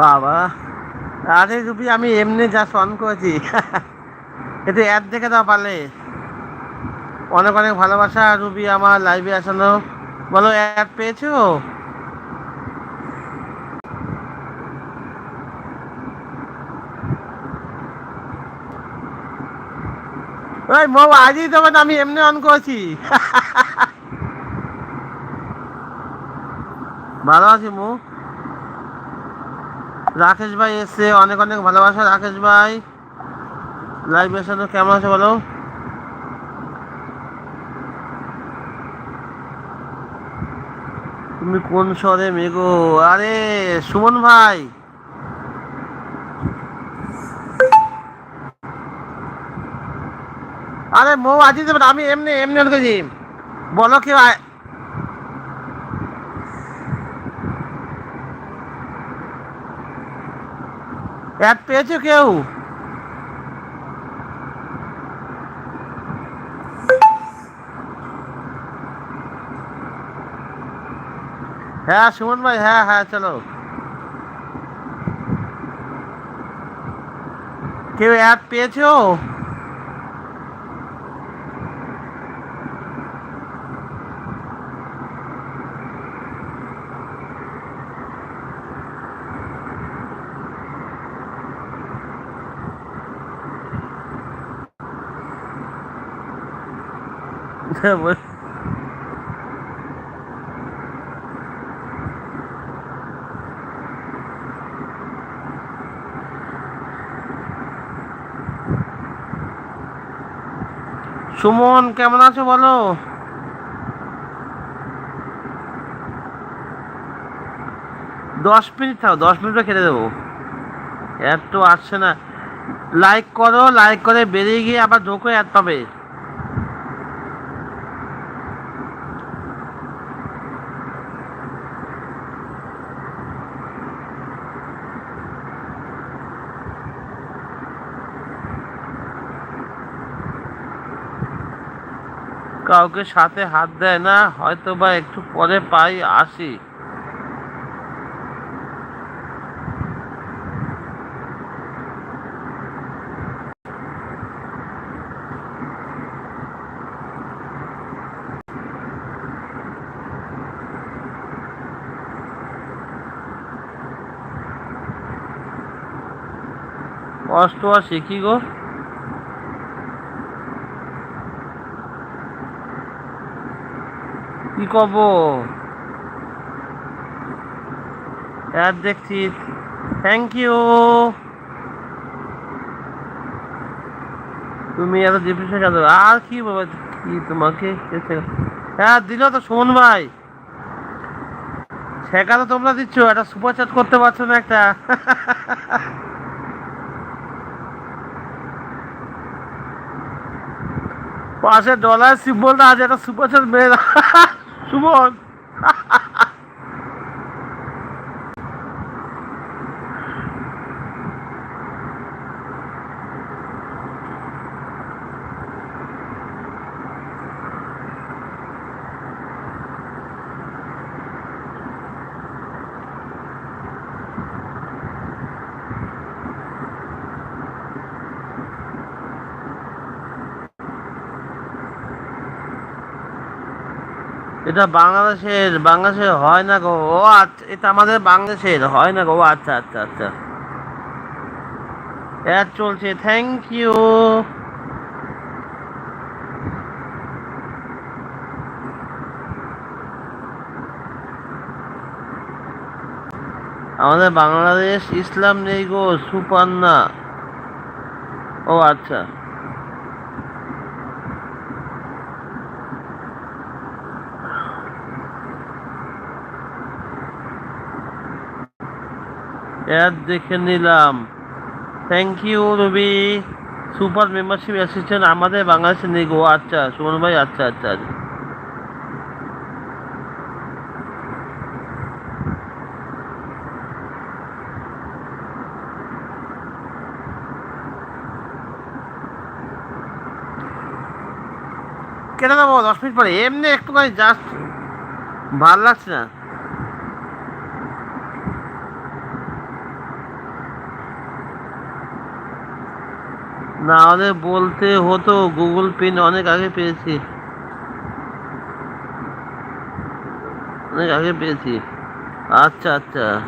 বাবা। আরে রুবি আমি এমনি যা অন করেছি। একটু অ্যাড দেখে দাও পারলে। অনেক অনেক ভালোবাসা রুবি আমার লাইভে আসানো বলো অ্যাড পেয়েছ? ওই মৌ আজই না আমি এমনি অন করেছি। ভালো আছি মৌ রাকেশ ভাই এসছে, অনেক অনেক ভালোবাসা রাকেশ ভাই। লাইভ এসে কেমন আছে বলো? তুমি কোন শহরে মেগো আরে, সুমন ভাই। আরে, মৌ আজি আমি এমনি এমনি বলো কেউ অ্যাড পেয়েছ কেউ? হ্যাঁ সুমন ভাই হ্যাঁ হ্যাঁ চলো। কেউ অ্যাড পেয়েছ সুমন, কেমন আছো বলো? দশ মিনিট থাও, দশ মিনিটে খেতে দেবো। এত আসছে না। লাইক করো লাইক করে বেরিয়ে গিয়ে আবার ঢোকো অ্যাড পাবে কাউকে সাথে হাত দেয় না হয়তো বা একটু পরে পাই, আসি। কষ্ট আর শিখি গো? কি কব অ্যাড দেখছি। থ্যাংক ইউ তুমি এত ডিপ্রেশন কেন? আর কি বাবা কি তোমাকে? হ্যাঁ দিল তো সুমন ভাই। শেখা তো তোমরা দিচ্ছ, একটা সুপার চ্যাট করতে পারছ না একটা? পাশে ডলার সিম্বলটা আছে, একটা সুপার চ্যাট দাও। সুমন এটা বাংলাদেশের বাংলাদেশের হয় না গো। ও আচ্ছা এটা আমাদের বাংলাদেশের, হয় না গো। আচ্ছা আচ্ছা আচ্ছা। অ্যাড চলছে থ্যাংক ইউ আমাদের বাংলাদেশ ইসলাম নেই গো, সুপার না। ও আচ্ছা। অ্যাড দেখে নিলাম। Thank you Robi super membership এসেছেন আমাদের বাংলাদেশে নেই গো। আচ্ছা সুমন ভাই আচ্ছা আচ্ছা আচ্ছা। কেটে দেবো দশ মিনিট পরে। এমনি একটুখানি জাস্ট ভালো লাগছে না। না হলে বলতে হতো গুগল পিন অনেক আগে পেয়েছি। অনেক আগে পেয়েছি। আচ্ছা আচ্ছা।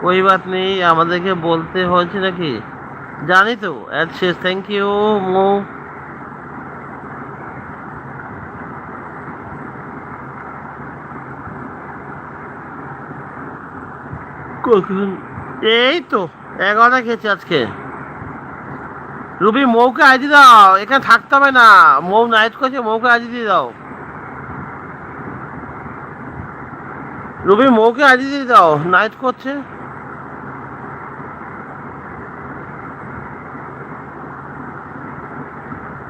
কই বাত নেই, আমাদেরকে বলতে হয়েছে নাকি? জানি তো। শেষ থ্যাংক ইউ মো। এই তো, এগারোটা খেয়েছি আজকে। রুবি, মৌকে আইডি দাও। এখানে থাকতে হবে না। মৌ নাইট করছে, মৌকে আইডি দিয়ে দাও। রুবি, মৌকে আইডি দিয়ে দাও। নাইট করছে।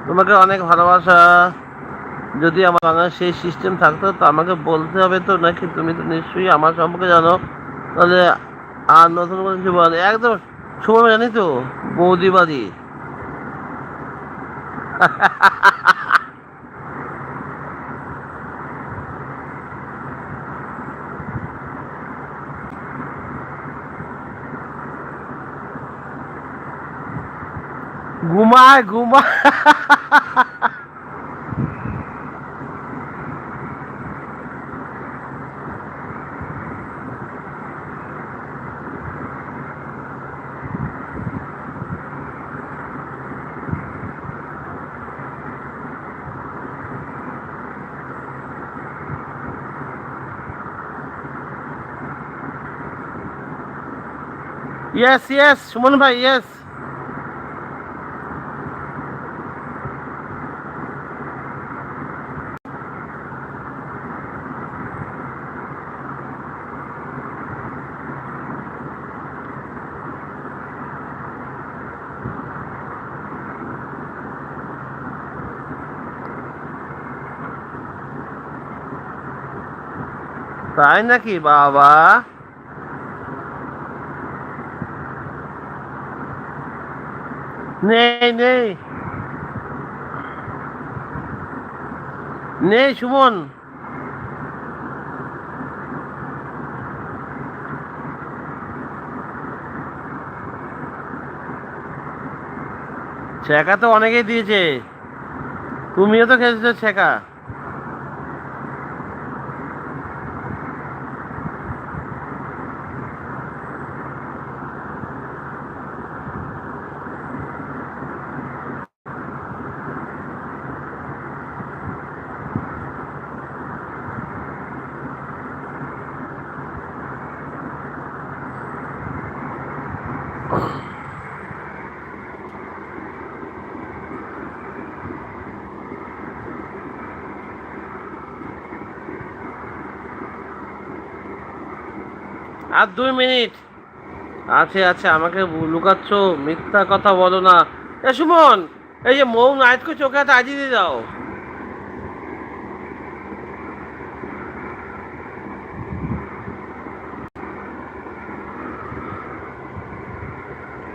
তোমাকে অনেক ভালোবাসা। যদি আমার সেই সিস্টেম থাকতো, তো আমাকে বলতে হবে তো নাকি? তুমি তো নিশ্চয়ই আমার সম্পর্কে জানো। তাহলে আর নতুন করে কিছু একদম সময় জানি তো? বৌদিবাদী ঘুমায় ঘুমায়। ইয়েস ইয়েস সুমন ভাই ইয়েস তাই নাকি বাবা নেই নেই। নেই সুমন। ছেঁকা তো অনেকেই দিয়েছে। তুমিও তো খেয়েছো ছেঁকা আর দুই মিনিট। আছে আছে, আমাকে লুকাচ্ছ, মিথ্যা কথা বলো না। এ সুমন, এই যে মৌ নাইটকে চোখে হাতে আজি দিয়ে দাও।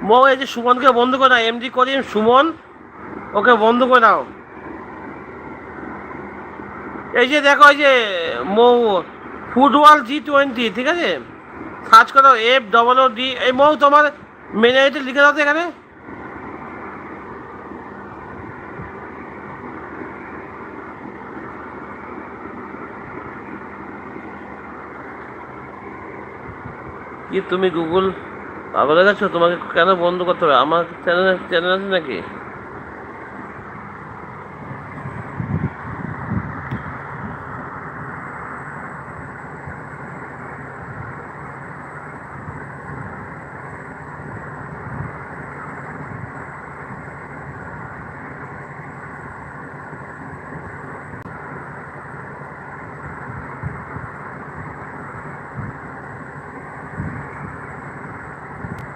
মৌ, এই যে সুমনকে বন্ধ করে দাও এমডি করিম, সুমন, ওকে বন্ধ করে দাও। এই যে দেখো, এই যে মৌ, ফুটবল জি টোয়েন্টি ঠিক আছে? সার্চ করো এফ ডবল ডি এই মৌ তোমার মেনে লিখে দাও তো এখানে। কি তুমি গুগল পাগল গেছো তোমাকে কেন বন্ধ করতে হবে? আমার চ্যানেল চ্যানেল আছে নাকি?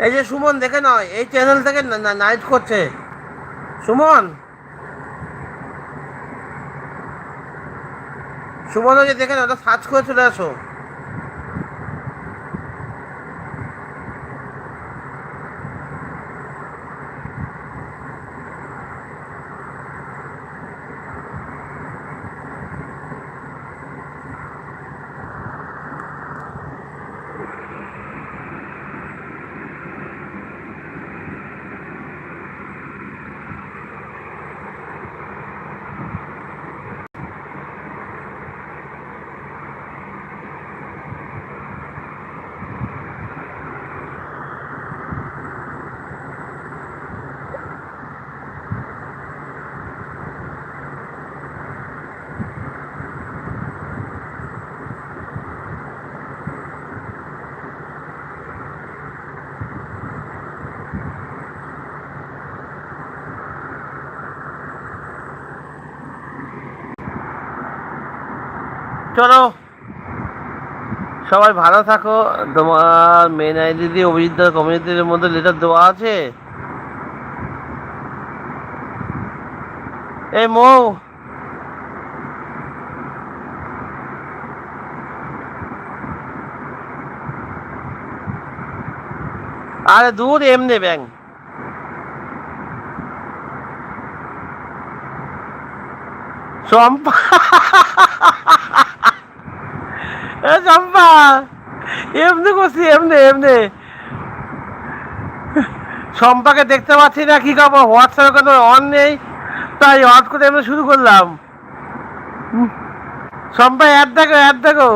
এই যে সুমন, দেখে নয় এই চ্যানেল থেকে নাইট করছে। সুমন? সুমন ওই যে দেখে না ওটা সার্চ করে চলে আসো। চলো। সবাই ভালো থাকো। তোমার মেন আইডি দিয়ে অভিজিৎ কমিউনিটির মধ্যে লেটার দেওয়া আছে। এই মৌ। আরে দূর এমনি ব্যাংক চম্পা। চম্পা এমনি করছি, এমনি এমনি। চম্পাকে দেখতে পাচ্ছি না, কি খাব হোয়াটসঅ্যাপে কোনো অন নেই, তাই হট করে এমনি শুরু করলাম। চম্পা অ্যাড দেখো অ্যাড দেখো।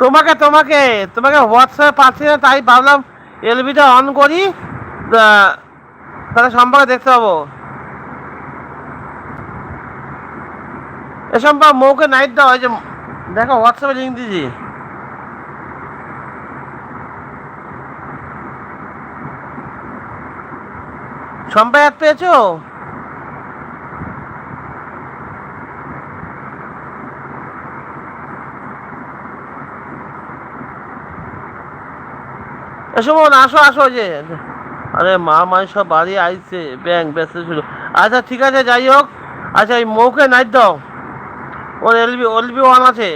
তোমাকে তোমাকে তোমাকে হোয়াটসঅ্যাপে পাচ্ছি না, তাই ভাবলাম এলবিটা অন করি তাহলে সম্পর্কে দেখতে পাবো। এ সম্পর্ক মৌকে নাইট দাও যে, দেখো হোয়াটসঅ্যাপে লিঙ্ক দিয়েছি। সম্পর্ক এক পেয়েছ? এসো আসো আসো যে। আরে মা, মাই সব বাড়ি আইছে। ব্যাংক ব্যস্ত ছিল। আচ্ছা ঠিক আছে, যাই হোক। আচ্ছা এই মৌকে নাইট দাও। ওর এলবি এলবি ওয়ান আছে।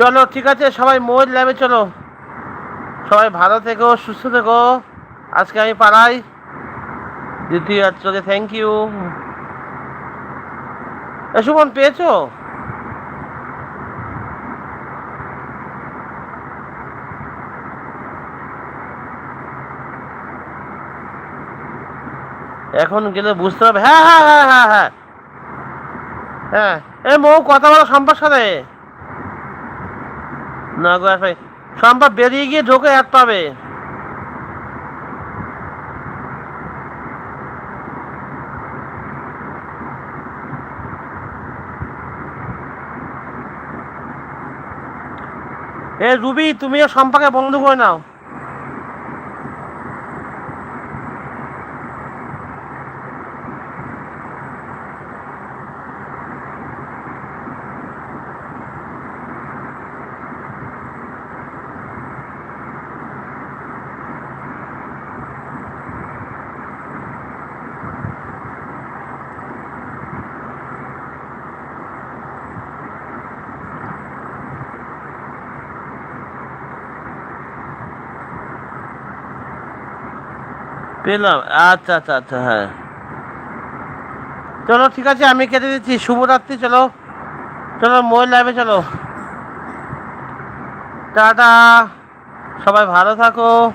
চলো, ঠিক আছে, সবাই মোর ল্যাবে চলো। সবাই ভালো থেকো, সুস্থ থেকো। আজকে আমি পাড়াই দ্বিতীয় চোখে থ্যাংক ইউ সুমন, পেয়েছ? এখন গেলে বুঝতে হবে। হ্যাঁ হ্যাঁ হ্যাঁ হ্যাঁ হ্যাঁ। হ্যাঁ এ মৌ কথা বলো সম্পার সাথে। না গো ভাই বেরিয়ে গিয়ে ঢোকে হাত পাবে। এ রুবি, তুমিও সম্পাকে বন্ধু করে নাও। পেলাম। আচ্ছা আচ্ছা আচ্ছা হ্যাঁ। চলো, ঠিক আছে, আমি কেটে দিচ্ছি। শুভরাত্রি, চলো। চলো, মোবাইল লাইভে চলো। টাটা। সবাই ভালো থাকো।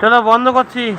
চলো, বন্ধ করছি।